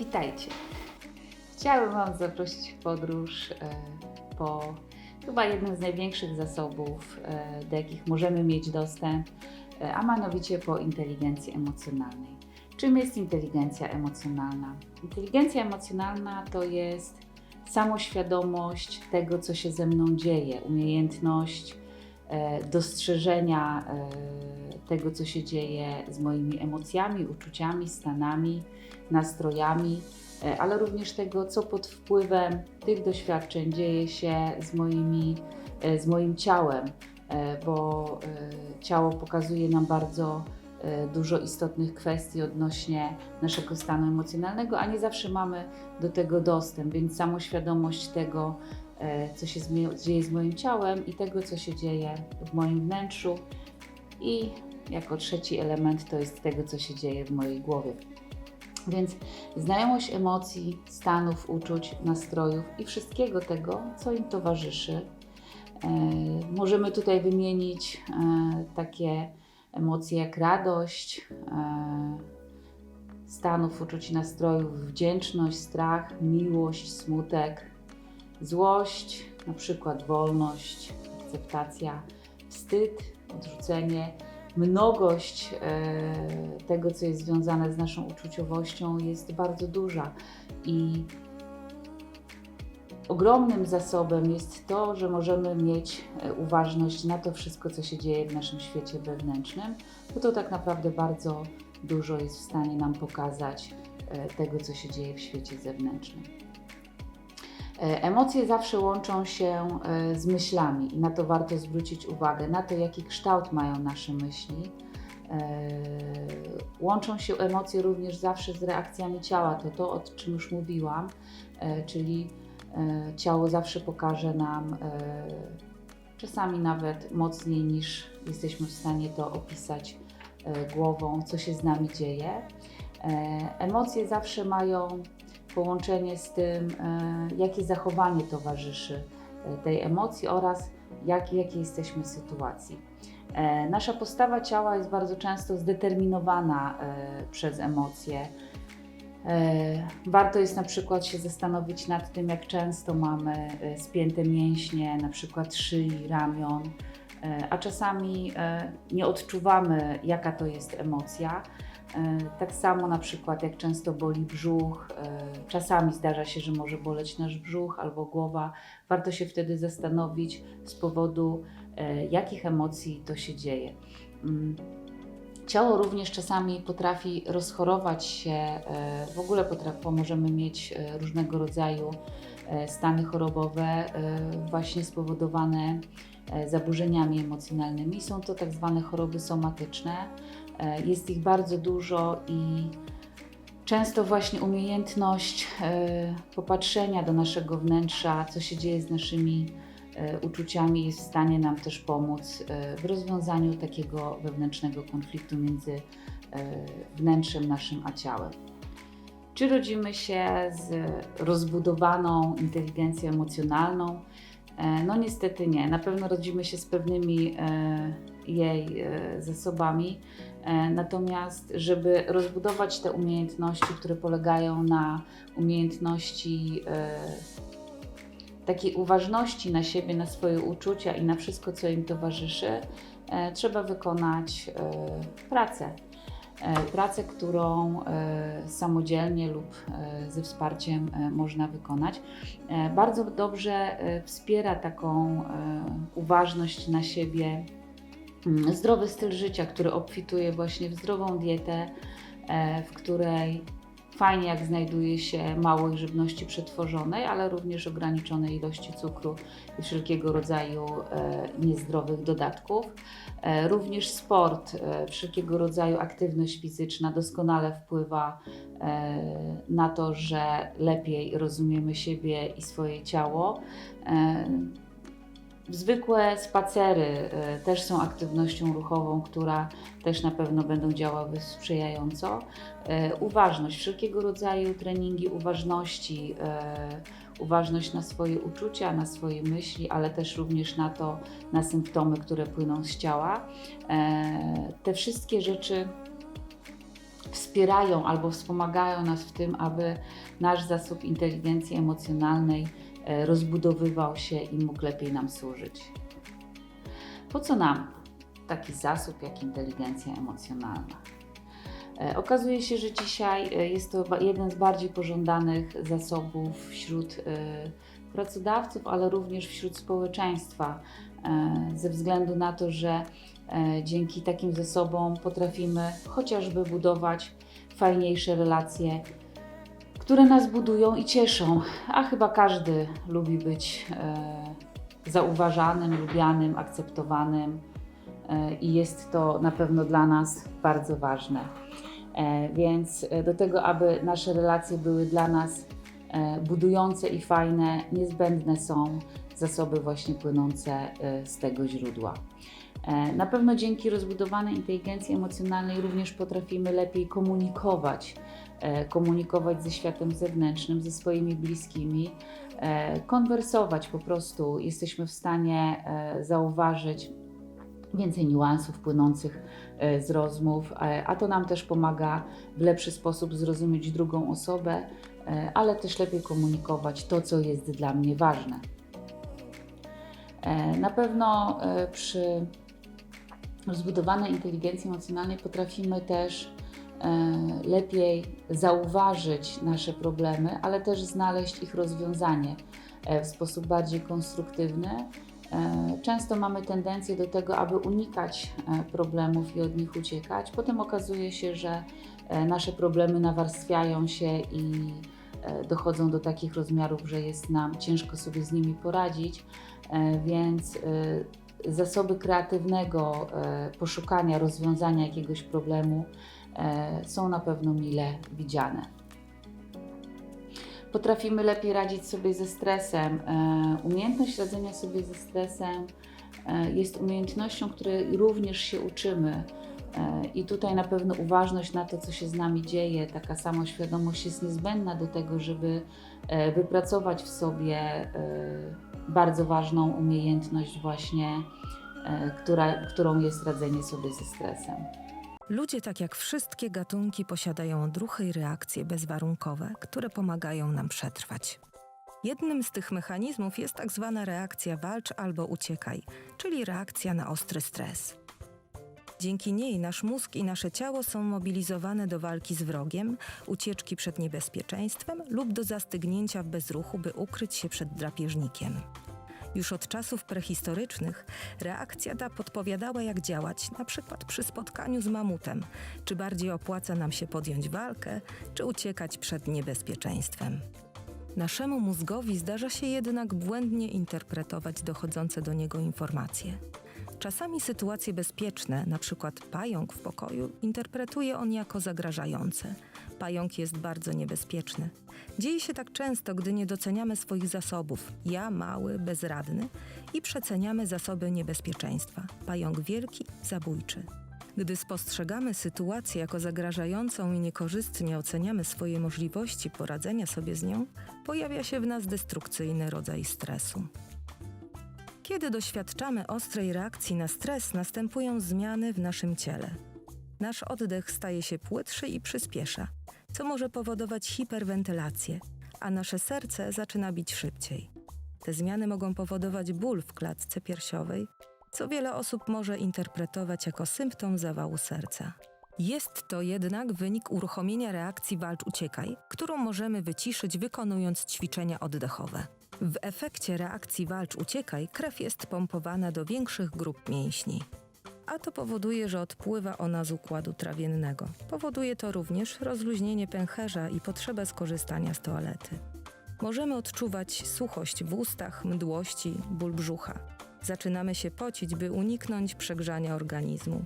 Witajcie. Chciałabym Wam zaprosić w podróż e, po chyba jednym z największych zasobów, e, do jakich możemy mieć dostęp, e, a mianowicie po inteligencji emocjonalnej. Czym jest inteligencja emocjonalna? Inteligencja emocjonalna to jest samoświadomość tego, co się ze mną dzieje, umiejętność dostrzeżenia e, tego, co się dzieje z moimi emocjami, uczuciami, stanami, nastrojami, e, ale również tego, co pod wpływem tych doświadczeń dzieje się z, moimi, e, z moim ciałem, e, bo e, ciało pokazuje nam bardzo e, dużo istotnych kwestii odnośnie naszego stanu emocjonalnego, a nie zawsze mamy do tego dostęp, więc samoświadomość tego, e, co się dzieje z moim ciałem i tego, co się dzieje w moim wnętrzu. I jako trzeci element to jest tego, co się dzieje w mojej głowie. Więc znajomość emocji, stanów, uczuć, nastrojów i wszystkiego tego, co im towarzyszy. E, możemy tutaj wymienić e, takie emocje jak radość, e, stanów, uczuć i nastrojów, wdzięczność, strach, miłość, smutek, złość, na przykład wolność, akceptacja, wstyd, odrzucenie, mnogość e, tego, co jest związane z naszą uczuciowością, jest bardzo duża i ogromnym zasobem jest to, że możemy mieć e, uważność na to wszystko, co się dzieje w naszym świecie wewnętrznym, bo to tak naprawdę bardzo dużo jest w stanie nam pokazać e, tego, co się dzieje w świecie zewnętrznym. E, Emocje zawsze łączą się e, z myślami i na to warto zwrócić uwagę, na to, jaki kształt mają nasze myśli. E, Łączą się emocje również zawsze z reakcjami ciała, to to, o czym już mówiłam, czyli ciało zawsze pokaże nam, czasami nawet mocniej niż jesteśmy w stanie to opisać głową, co się z nami dzieje. Emocje zawsze mają połączenie z tym, e, jakie zachowanie towarzyszy e, tej emocji oraz jak, jakiej jesteśmy sytuacji. E, Nasza postawa ciała jest bardzo często zdeterminowana przez emocje. Warto jest na przykład się zastanowić nad tym, jak często mamy spięte mięśnie, na przykład szyi, ramion, a czasami nie odczuwamy, jaka to jest emocja. E, Tak samo na przykład jak często boli brzuch, e, czasami zdarza się, że może boleć nasz brzuch albo głowa. Warto się wtedy zastanowić z powodu e, jakich emocji to się dzieje. Mm. Ciało również czasami potrafi rozchorować się, w ogóle potrafi, możemy mieć różnego rodzaju stany chorobowe, właśnie spowodowane zaburzeniami emocjonalnymi. Są to tak zwane choroby somatyczne. E, Jest ich bardzo dużo i często właśnie umiejętność e, popatrzenia do naszego wnętrza, co się dzieje z naszymi e, uczuciami, jest w stanie nam też pomóc w rozwiązaniu takiego wewnętrznego konfliktu między wnętrzem naszym a ciałem. Czy rodzimy się z rozbudowaną inteligencją emocjonalną? E, No niestety nie. Na pewno rodzimy się z pewnymi e, jej e, zasobami. Natomiast, żeby rozbudować te umiejętności, które polegają na umiejętności takiej uważności na siebie, na swoje uczucia i na wszystko, co im towarzyszy, trzeba wykonać pracę. E, Pracę, którą e, samodzielnie lub e, ze wsparciem można wykonać. Bardzo dobrze wspiera taką uważność na siebie mm, zdrowy styl życia, który obfituje właśnie w zdrową dietę, w której fajnie jak znajduje się mało żywności przetworzonej, ale również ograniczonej ilości cukru i wszelkiego rodzaju e, niezdrowych dodatków. E, Również sport, e, wszelkiego rodzaju aktywność fizyczna doskonale wpływa na to, że lepiej rozumiemy siebie i swoje ciało. Zwykłe spacery e, też są aktywnością ruchową, która też na pewno będą działały sprzyjająco. E, Uważność, wszelkiego rodzaju treningi uważności, e, uważność na swoje uczucia, na swoje myśli, ale też również na to, na symptomy, które płyną z ciała. Te wszystkie rzeczy wspierają albo wspomagają nas w tym, aby nasz zasób inteligencji emocjonalnej rozbudowywał się i mógł lepiej nam służyć. Po co nam taki zasób jak inteligencja emocjonalna? E, Okazuje się, że dzisiaj e, jest to jeden z bardziej pożądanych zasobów wśród e, pracodawców, ale również wśród społeczeństwa, e, ze względu na to, że e, dzięki takim zasobom potrafimy chociażby budować fajniejsze relacje, które nas budują i cieszą. A chyba każdy lubi być e, zauważanym, lubianym, akceptowanym e, i jest to na pewno dla nas bardzo ważne. E, Więc e, do tego, aby nasze relacje były dla nas e, budujące i fajne, niezbędne są zasoby właśnie płynące e, z tego źródła. E, Na pewno dzięki rozbudowanej inteligencji emocjonalnej również potrafimy lepiej komunikować, e, komunikować ze światem zewnętrznym, ze swoimi bliskimi, e, konwersować po prostu. Jesteśmy w stanie zauważyć więcej niuansów płynących z rozmów, a to nam też pomaga w lepszy sposób zrozumieć drugą osobę, ale też lepiej komunikować to, co jest dla mnie ważne. Na pewno przy rozbudowanej inteligencji emocjonalnej potrafimy też e, lepiej zauważyć nasze problemy, ale też znaleźć ich rozwiązanie e, w sposób bardziej konstruktywny. E, Często mamy tendencję do tego, aby unikać problemów i od nich uciekać. Potem okazuje się, że nasze problemy nawarstwiają się i dochodzą do takich rozmiarów, że jest nam ciężko sobie z nimi poradzić, więc zasoby kreatywnego e, poszukania rozwiązania jakiegoś problemu e, są na pewno mile widziane. Potrafimy lepiej radzić sobie ze stresem. E, Umiejętność radzenia sobie ze stresem jest umiejętnością, której również się uczymy. E, I tutaj na pewno uważność na to, co się z nami dzieje, taka samoświadomość jest niezbędna do tego, żeby e, wypracować w sobie e, bardzo ważną umiejętność, właśnie, która, którą jest radzenie sobie ze stresem. Ludzie, tak jak wszystkie gatunki, posiadają odruchy i reakcje bezwarunkowe, które pomagają nam przetrwać. Jednym z tych mechanizmów jest tak zwana reakcja walcz albo uciekaj, czyli reakcja na ostry stres. Dzięki niej nasz mózg i nasze ciało są mobilizowane do walki z wrogiem, ucieczki przed niebezpieczeństwem lub do zastygnięcia w bezruchu, by ukryć się przed drapieżnikiem. Już od czasów prehistorycznych reakcja ta podpowiadała, jak działać, na przykład przy spotkaniu z mamutem, czy bardziej opłaca nam się podjąć walkę, czy uciekać przed niebezpieczeństwem. Naszemu mózgowi zdarza się jednak błędnie interpretować dochodzące do niego informacje. Czasami sytuacje bezpieczne, przykład pająk w pokoju, interpretuje on jako zagrażające. Pająk jest bardzo niebezpieczny. Dzieje się tak często, gdy nie doceniamy swoich zasobów. Ja mały, bezradny i przeceniamy zasoby niebezpieczeństwa. Pająk wielki, zabójczy. Gdy spostrzegamy sytuację jako zagrażającą i niekorzystnie oceniamy swoje możliwości poradzenia sobie z nią, pojawia się w nas destrukcyjny rodzaj stresu. Kiedy doświadczamy ostrej reakcji na stres, następują zmiany w naszym ciele. Nasz oddech staje się płytszy i przyspiesza, co może powodować hiperwentylację, a nasze serce zaczyna bić szybciej. Te zmiany mogą powodować ból w klatce piersiowej, co wiele osób może interpretować jako symptom zawału serca. Jest to jednak wynik uruchomienia reakcji walcz-uciekaj, którą możemy wyciszyć wykonując ćwiczenia oddechowe. W efekcie reakcji walcz-uciekaj krew jest pompowana do większych grup mięśni. A to powoduje, że odpływa ona z układu trawiennego. Powoduje to również rozluźnienie pęcherza i potrzebę skorzystania z toalety. Możemy odczuwać suchość w ustach, mdłości, ból brzucha. Zaczynamy się pocić, by uniknąć przegrzania organizmu.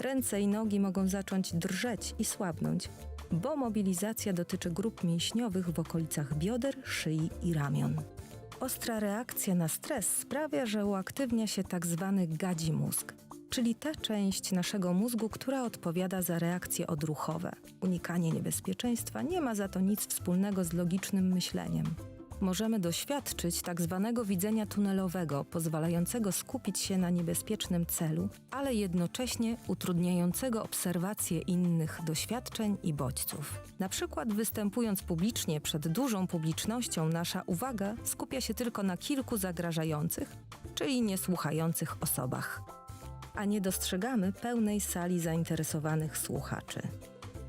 Ręce i nogi mogą zacząć drżeć i słabnąć, bo mobilizacja dotyczy grup mięśniowych w okolicach bioder, szyi i ramion. Ostra reakcja na stres sprawia, że uaktywnia się tak zwany gadzi mózg, czyli ta część naszego mózgu, która odpowiada za reakcje odruchowe. Unikanie niebezpieczeństwa nie ma za to nic wspólnego z logicznym myśleniem. Możemy doświadczyć tak zwanego widzenia tunelowego, pozwalającego skupić się na niebezpiecznym celu, ale jednocześnie utrudniającego obserwację innych doświadczeń i bodźców. Na przykład występując publicznie przed dużą publicznością, nasza uwaga skupia się tylko na kilku zagrażających, czyli niesłuchających osobach, a nie dostrzegamy pełnej sali zainteresowanych słuchaczy.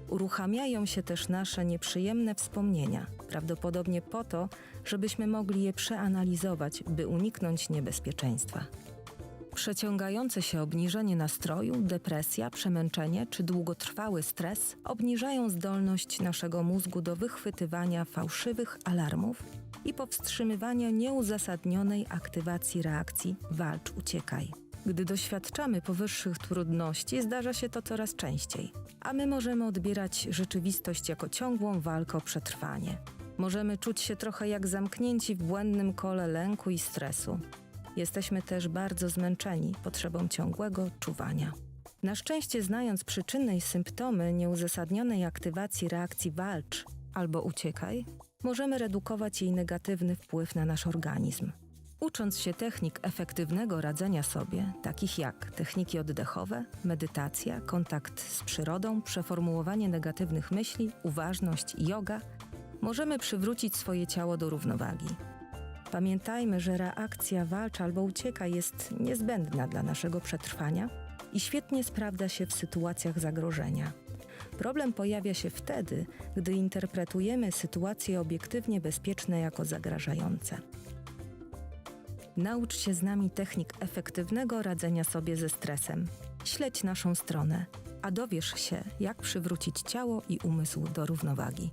Uruchamiają się też nasze nieprzyjemne wspomnienia, prawdopodobnie po to, żebyśmy mogli je przeanalizować, by uniknąć niebezpieczeństwa. Przeciągające się obniżenie nastroju, depresja, przemęczenie czy długotrwały stres obniżają zdolność naszego mózgu do wychwytywania fałszywych alarmów i powstrzymywania nieuzasadnionej aktywacji reakcji walcz, uciekaj. Gdy doświadczamy powyższych trudności, zdarza się to coraz częściej, a my możemy odbierać rzeczywistość jako ciągłą walkę o przetrwanie. Możemy czuć się trochę jak zamknięci w błędnym kole lęku i stresu. Jesteśmy też bardzo zmęczeni potrzebą ciągłego czuwania. Na szczęście, znając przyczyny i symptomy nieuzasadnionej aktywacji reakcji walcz albo uciekaj, możemy redukować jej negatywny wpływ na nasz organizm. Ucząc się technik efektywnego radzenia sobie, takich jak techniki oddechowe, medytacja, kontakt z przyrodą, przeformułowanie negatywnych myśli, uważność i yoga, możemy przywrócić swoje ciało do równowagi. Pamiętajmy, że reakcja walcz albo ucieka jest niezbędna dla naszego przetrwania i świetnie sprawdza się w sytuacjach zagrożenia. Problem pojawia się wtedy, gdy interpretujemy sytuacje obiektywnie bezpieczne jako zagrażające. Naucz się z nami technik efektywnego radzenia sobie ze stresem. Śledź naszą stronę, a dowiesz się, jak przywrócić ciało i umysł do równowagi.